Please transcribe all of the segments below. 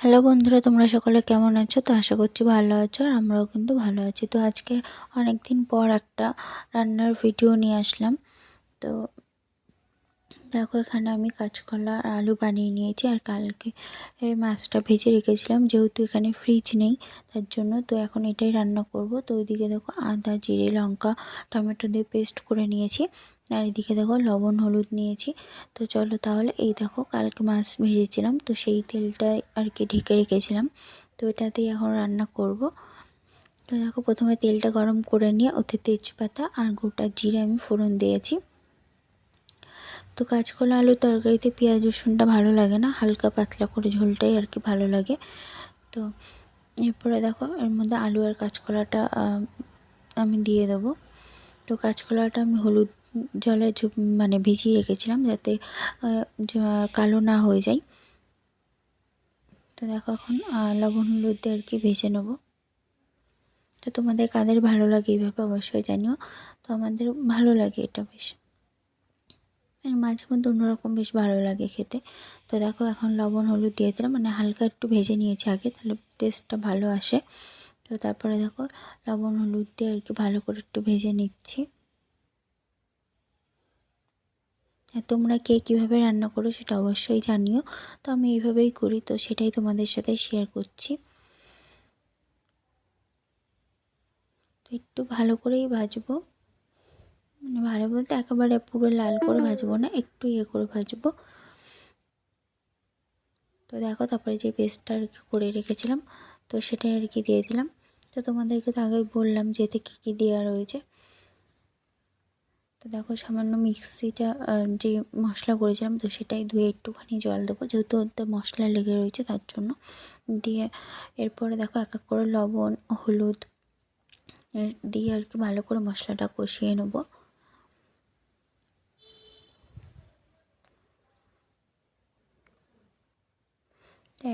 Hello বন্ধুরা, তোমরা সকলে কেমন আছো? তো আশা করছি ভালো আছো আর আমরাও কিন্তু ভালো আছি। তো আজকে অনেক দিন পর একটা রান্নার ভিডিও নিয়ে আসলাম। তো দেখো, এখানে আমি কাঁচকলা আর আলু বানিয়ে নিয়েছি আর কালকে এই মাছটা ভেজে রেখেছিলাম। যেহেতু এখানে ফ্রিজ নেই, তার জন্য তো এখন এটাই রান্না করব। তো ওইদিকে দেখো আদা, জিরে, লঙ্কা, টমেটো দিয়ে পেস্ট করে নিয়েছি। আর এদিকে দেখো লবণ, হলুদ নিয়েছি। তো চলো তাহলে এই দেখো কালকে মাছ ভেজেছিলাম, তো সেই তেলটা আর কি ঢেকে রেখেছিলাম। তো এটাতেই এখন রান্না করব। তো দেখো প্রথমে তেলটা গরম করে নিয়ে ওতে তেজপাতা আর গোটা জিরে আমি ফোড়ন দিয়েছি। তো কাঁচকলা, আলুর তরকারিতে পেঁয়াজ, রসুনটা ভালো লাগে না, হালকা পাতলা করে ঝোলটাই আর কি ভালো লাগে। তো এরপরে দেখো এর মধ্যে আলু আর কাঁচকলাটা আমি দিয়ে দেবো। তো কাঁচকলাটা আমি হলুদ জলে মানে ভিজিয়ে রেখেছিলাম যাতে কালো না হয়ে যায়। তো দেখো এখন লবণ হলুদ দিয়ে আর কি ভেজে নেব। তো তোমাদের কাদের ভালো লাগে এইভাবে অবশ্যই জানিও। তো আমাদের ভালো লাগে এটা বেশ। আর মাঝে মধ্যে অন্যরকম বেশ ভালো লাগে খেতে। তো দেখো এখন লবণ হলুদ দিয়ে দিলাম মানে হালকা একটু ভেজে নিয়েছি আগে, তাহলে টেস্টটা ভালো আসে। তো তারপরে দেখো লবণ হলুদ দিয়ে আর কি ভালো করে একটু ভেজে নিচ্ছি। আর তোমরা কে কীভাবে রান্না করো সেটা অবশ্যই জানিও। তো আমি এইভাবেই করি, তো সেটাই তোমাদের সাথে শেয়ার করছি। তো একটু ভালো করেই ভাজবো। মানে ভালো বলতে একেবারে পুরো লাল করে ভাজবো না, একটু ইয়ে করে ভাজবো। তো দেখো, তারপরে যে পেস্টটা আর কি করে রেখেছিলাম, তো সেটাই আর কি দিয়ে দিলাম। তো তোমাদেরকে তো আগেই বললাম যে এতে কী কী দেওয়া রয়েছে। তো দেখো সামান্য মিক্সিটা যে মশলা করেছিলাম, তো সেটাই ধুয়ে একটুখানি জল দেবো, যেহেতু ওতে মশলা লেগে রয়েছে তার জন্য। দিয়ে এরপরে দেখো এক এক করে লবণ, হলুদ দিয়ে আর কি ভালো করে মশলাটা কষিয়ে নেব।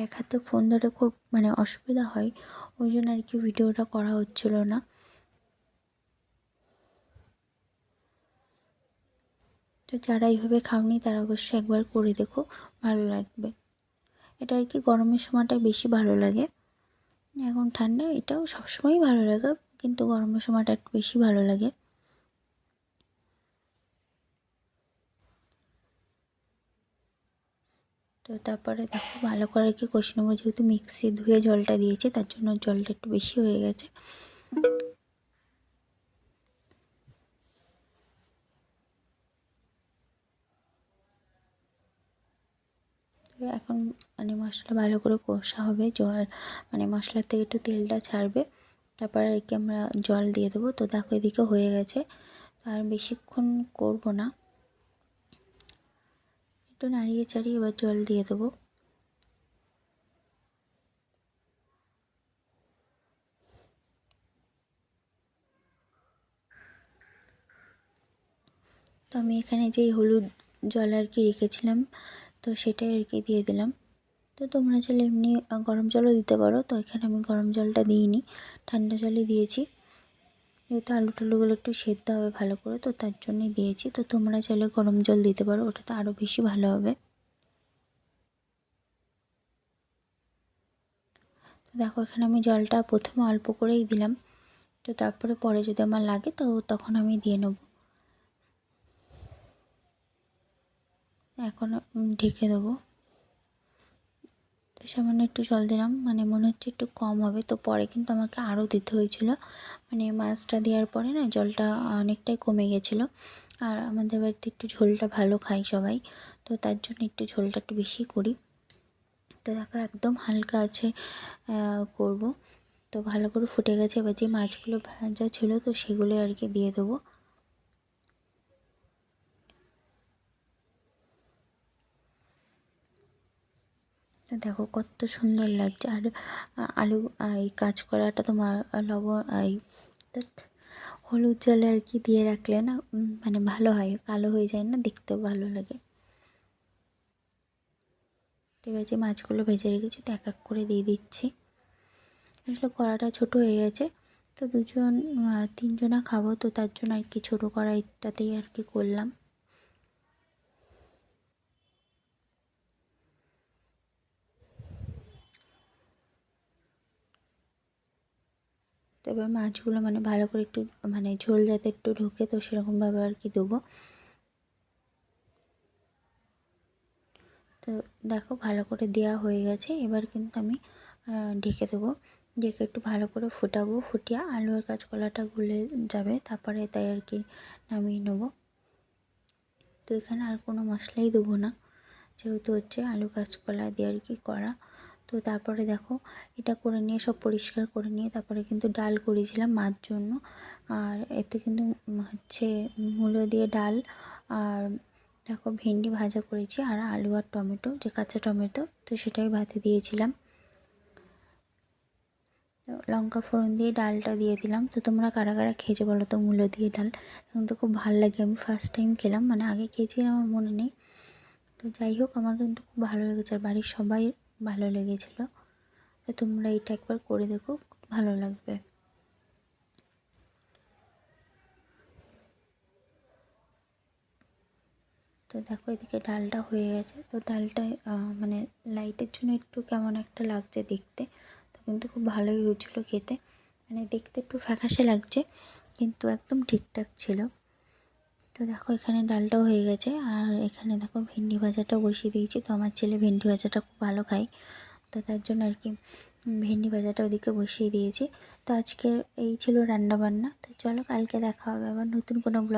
এক হাতে ফোন ধরে খুব মানে অসুবিধা হয়, ওই জন্য আর কি ভিডিওটা করা হচ্ছিল না। তো যারা এইভাবে খাওনি তারা অবশ্যই একবার করে দেখো, ভালো লাগবে। এটা আর কি গরমের সময়টা বেশি ভালো লাগে। এখন ঠান্ডা, এটাও সবসময়ই ভালো লাগে, কিন্তু গরমের সময়টা একটু বেশি ভালো লাগে। তো তারপরে দেখো, ভালো করে কি কষে নেব, যেহেতু মিক্সি ধুয়ে জলটা দিয়েছি, তার জন্য জলটা একটু বেশি হয়ে গেছে। এখন মানে মশলা ভালো করে কষা হবে, জল মানে মশলার থেকে একটু তেলটা ছাড়বে। তারপর আর কি আমরা জল দিয়ে দেবো। তো দেখো এদিকে হয়ে গেছে। আর বেশিক্ষণ করব না। একটু নাড়িয়ে চাড়িয়ে এবার জল দিয়ে দেবো। তো আমি এখানে যে হলুদ জল আর কি রেখেছিলাম তো সেটাই আর কি দিয়ে দিলাম। তো তোমরা চাইলে এমনি গরম জলও দিতে পারো। তো এখানে আমি গরম জলটা দিইনি, ঠান্ডা জলই দিয়েছি। যেহেতু আলু টালুগুলো একটু সেদ্ধ হবে ভালো করে, তো তার জন্যই দিয়েছি। তো তোমরা চাইলে গরম জল দিতে পারো, ওটাতে আরও বেশি ভালো হবে। তো দেখো, এখানে আমি জলটা প্রথমে অল্প করেই দিলাম। তো তারপরে পরে যদি আমার লাগে, তো তখন আমি দিয়ে নেব। এখন ঢেকে দেবো। তো সামান্য একটু জল দিলাম মানে মনে হচ্ছে একটু কম হবে। তো পরে কিন্তু আমাকে আরও দিতে হয়েছিল। মানে মাছটা দেওয়ার পরে না জলটা অনেকটাই কমে গেছিল। আর আমাদের বাড়িতে একটু ঝোলটা ভালো খাই সবাই, তো তার জন্য একটু ঝোলটা একটু বেশি করি। তো দেখো একদম হালকা আছে করব। তো ভালো করে ফুটে গেছে। এবার যে মাছগুলো ভাজা ছিল তো সেগুলো আর কি দিয়ে দেবো। দেখো কত সুন্দর লাগছে। আর, আলু এই কাজ কাঁচকলাটা তোমার লবণ, এই হলুদ জলে আর কি দিয়ে রাখলে না মানে ভালো হয়, কালো হয়ে যায় না, দেখতেও ভালো লাগে। এবার যে মাছগুলো ভেজে রেখেছি তো এক এক করে দিয়ে দিচ্ছি। আসলে কড়াটা ছোটো হয়ে গেছে, তো দুজন তিনজনা খাব, তো তার জন্য আর কি ছোটো কড়াইটাতেই আর কি করলাম। তো এবার মাছগুলো মানে ভালো করে একটু মানে ঝোল যাতে একটু ঢোকে তো সেরকমভাবে আর কি দেবো। তো দেখো ভালো করে দেওয়া হয়ে গেছে, এবার কিন্তু আমি ঢেকে দেবো। ঢেকে একটু ভালো করে ফোটাবো, ফুটিয়ে আলু আর কাঁচকলাটা গুলে যাবে, তারপরে তাই আর কি নামিয়ে নেব। তো এখানে আর কোনো মশলাই দেবো না, যেহেতু হচ্ছে আলু কাঁচকলা দিয়ে আর কি করা। তো তারপরে দেখো, এটা করে নিয়ে, সব পরিষ্কার করে নিয়ে তারপরে কিন্তু ডাল করেছিলাম মার জন্য। আর এতে কিন্তু হচ্ছে মূলো দিয়ে ডাল আর দেখো ভেন্ডি ভাজা করেছি আর আলু আর টমেটো, যে কাঁচা টমেটো, তো সেটাই ভাতে দিয়েছিলাম। লঙ্কা ফোড়ন দিয়ে ডালটা দিয়ে দিলাম। তো তোমরা কারা কারা খেয়েছো বলো তো মূলো দিয়ে ডাল? এখন তো খুব ভালো লাগে, আমি ফার্স্ট টাইম খেলাম মানে আগে খেয়েছিলাম, আমার মনে নেই। তো যাই হোক, আমার কিন্তু খুব ভালো লেগেছে। আর বাড়ির সবাই ভালো লেগেছিলো। তো তোমরা এটা একবার করে দেখো, ভালো লাগবে। তো দেখো এদিকে ডালটা হয়ে গেছে। তো ডালটা মানে লাইটের জন্য একটু কেমন একটা লাগছে দেখতে। তো কিন্তু খুব ভালোই হয়েছিলো খেতে। মানে দেখতে একটু ফ্যাকাশে লাগছে, কিন্তু একদম ঠিকঠাক ছিল। তো দেখো, এখানে ডালটাও হয়ে গেছে। আর এখানে দেখো, ভেন্ডি ভাজাটাও বসিয়ে দিয়েছি। তো আমার ছেলে ভেন্ডি ভাজাটা খুব ভালো খায়। তো তার জন্য আর কি ভেন্ডি ভাজাটা ওদিকে বসিয়ে দিয়েছি। তো আজকের এই ছিল রান্নাবান্না। তো চলো, কালকে দেখা হবে আবার নতুন কোনো ব্লগ